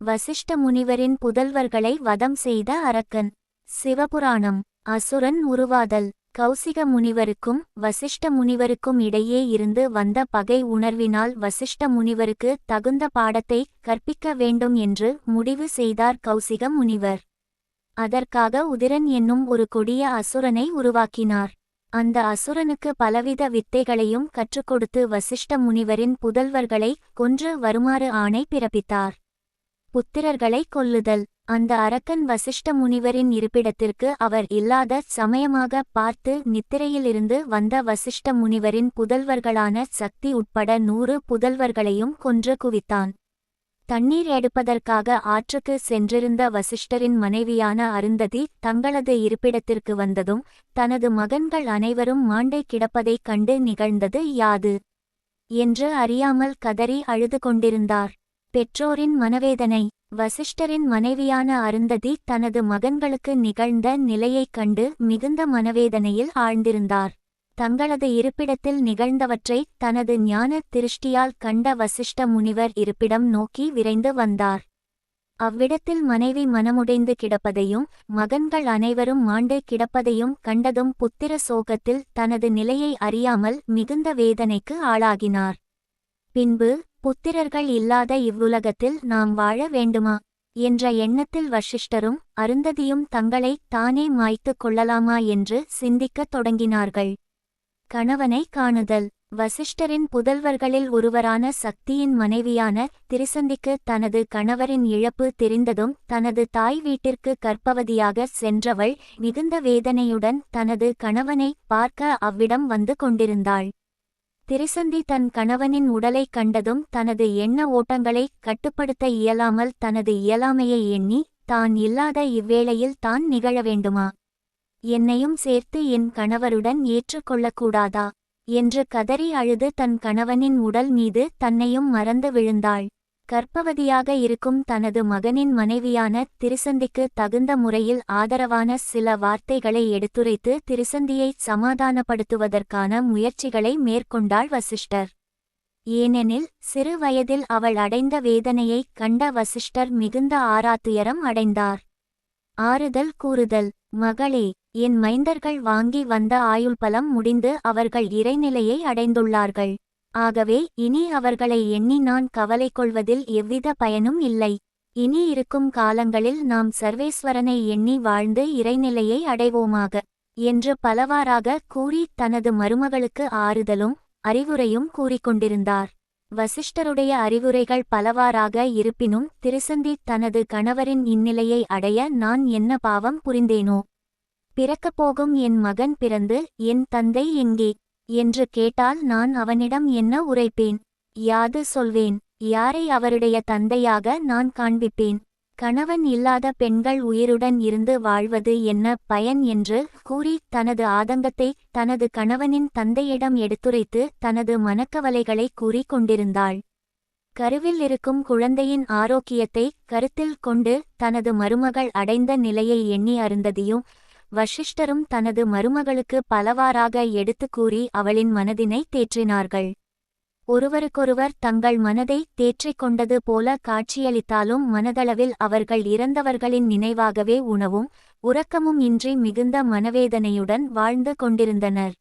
வசிஷ்ட முனிவரின் புதல்வர்களை வதம் செய்த அரக்கன். சிவபுராணம். அசுரன் உருவாதல். கௌசிக முனிவருக்கும் வசிஷ்ட முனிவருக்கும் இடையே இருந்து வந்த பகை உணர்வினால் வசிஷ்ட முனிவருக்கு தகுந்த பாடத்தை கற்பிக்க வேண்டும் என்று முடிவு செய்தார் கௌசிக முனிவர். அதற்காக உதிரன் என்னும் ஒரு கொடிய அசுரனை உருவாக்கினார். அந்த அசுரனுக்கு பலவித வித்தைகளையும் கற்றுக்கொடுத்து வசிஷ்ட முனிவரின் புதல்வர்களை கொன்று வருமாறு ஆணை பிறப்பித்தார். புத்திரர்களை கொல்லுதல். அந்த அரக்கன் வசிஷ்ட முனிவரின் இருப்பிடத்திற்கு அவர் இல்லாத சமயமாக பார்த்து நித்திரையிலிருந்து வந்த வசிஷ்ட முனிவரின் புதல்வர்களான சக்தி உட்பட நூறு புதல்வர்களையும் கொன்று குவித்தான். தண்ணீர் எடுப்பதற்காக ஆற்றுக்கு சென்றிருந்த வசிஷ்டரின் மனைவியான அருந்ததி தங்களது இருப்பிடத்திற்கு வந்ததும் தனது மகன்கள் அனைவரும் மாண்டை கிடப்பதைக் கண்டு நிகழ்ந்தது யாது? என்று அறியாமல் கதறி அழுது கொண்டிருந்தார். பெற்றோரின் மனவேதனை வசிஷ்டரின் மனைவியான அருந்ததி தனது மகன்களுக்கு நிகழ்ந்த நிலையைக் கண்டு மிகுந்த மனவேதனையில் ஆழ்ந்திருந்தார். தங்களது இருப்பிடத்தில் நிகழ்ந்தவற்றை தனது ஞான திருஷ்டியால் கண்ட வசிஷ்ட முனிவர் இருப்பிடம் நோக்கி விரைந்து வந்தார். அவ்விடத்தில் மனைவி மனமுடைந்து கிடப்பதையும் மகன்கள் அனைவரும் மாண்டு கிடப்பதையும் கண்டதும் புத்திர சோகத்தில் தனது நிலையை அறியாமல் மிகுந்த வேதனைக்கு ஆளாகினார். பின்பு புத்திரர்கள் இல்லாத இவ்வுலகத்தில் நாம் வாழ வேண்டுமா? என்ற எண்ணத்தில் வசிஷ்டரும் அருந்ததியும் தங்களை தானே மாய்த்துக் கொள்ளலாமா என்று சிந்திக்கத் தொடங்கினார்கள். கணவனை காணுதல். வசிஷ்டரின் புதல்வர்களில் ஒருவரான சக்தியின் மனைவியான திருசந்திக்கு தனது கணவரின் இழப்பு தெரிந்ததும் தனது தாய் வீட்டிற்கு கற்பவதியாக சென்றவள் மிகுந்த வேதனையுடன் தனது கணவனை பார்க்க அவ்விடம் வந்து கொண்டிருந்தாள். திரிசந்தி தன் கணவனின் உடலைக் கண்டதும் தனது எண்ண ஓட்டங்களை கட்டுப்படுத்த இயலாமல் தனது இயலாமையை எண்ணி தான் இல்லாத இவ்வேளையில் தான் நிகழ வேண்டுமா? என்னையும் சேர்த்து என் கணவருடன் ஏற்றுக்கொள்ளக்கூடாதா என்று கதறி அழுது தன் கணவனின் உடல் மீது தன்னையும் மறந்து விழுந்தாள். கர்ப்பவதியாக இருக்கும் தனது மகனின் மனைவியான திருசந்திக்கு தகுந்த முறையில் ஆதரவான சில வார்த்தைகளை எடுத்துரைத்து திருசந்தியை சமாதானப்படுத்துவதற்கான முயற்சிகளை மேற்கொண்டாள் வசிஷ்டர். ஏனெனில் சிறு வயதில் அவள் அடைந்த வேதனையைக் கண்ட வசிஷ்டர் மிகுந்த ஆராத்துயரம் அடைந்தார். ஆறுதல் கூறுதல் மகளே என் மைந்தர்கள் வாங்கி வந்த ஆயுள்பலம் முடிந்து அவர்கள் இறைநிலையை அடைந்துள்ளார்கள். ஆகவே இனி அவர்களை எண்ணி நான் கவலை கொள்வதில் எவ்வித பயனும் இல்லை. இனி இருக்கும் காலங்களில் நாம் சர்வேஸ்வரனை எண்ணி வாழ்ந்து இறைநிலையை அடைவோமாக என்று பலவாறாக கூறி தனது மருமகளுக்கு ஆறுதலும் அறிவுரையும் கூறிக்கொண்டிருந்தார். வசிஷ்டருடைய அறிவுரைகள் பலவாறாக இருப்பினும் திருசந்தி தனது கணவரின் இந்நிலையை அடைய நான் என்ன பாவம் புரிந்தேனோ? பிறக்கப் போகும் என் மகன் பிறந்து என் தந்தை எங்கே? என்று கேட்டால் நான் அவனிடம் என்ன உரைப்பேன்? யாது சொல்வேன் யாரை அவருடைய தந்தையாக நான் காண்பிப்பேன்? கணவன் இல்லாத பெண்கள் உயிருடன் இருந்து வாழ்வது என்ன பயன் என்று கூறி தனது ஆதங்கத்தை தனது கணவனின் தந்தையிடம் எடுத்துரைத்து தனது மனக்கவலைகளை கூறிக் கொண்டிருந்தாள். கருவில் இருக்கும் குழந்தையின் ஆரோக்கியத்தை கருத்தில் கொண்டு தனது மருமகள் அடைந்த நிலையை எண்ணி அருந்ததியும் வசிஷ்டரும் தனது மருமகளுக்கு பலவாறாக எடுத்துக் கூறி அவளின் மனதினை தேற்றினார்கள். ஒருவருக்கொருவர் தங்கள் மனதை தேற்றிக் கொண்டது போல காட்சியளித்தாலும் மனதளவில் அவர்கள் இறந்தவர்களின் நினைவாகவே உணவும் உறக்கமும் இன்றி மிகுந்த மனவேதனையுடன் வாழ்ந்து கொண்டிருந்தனர்.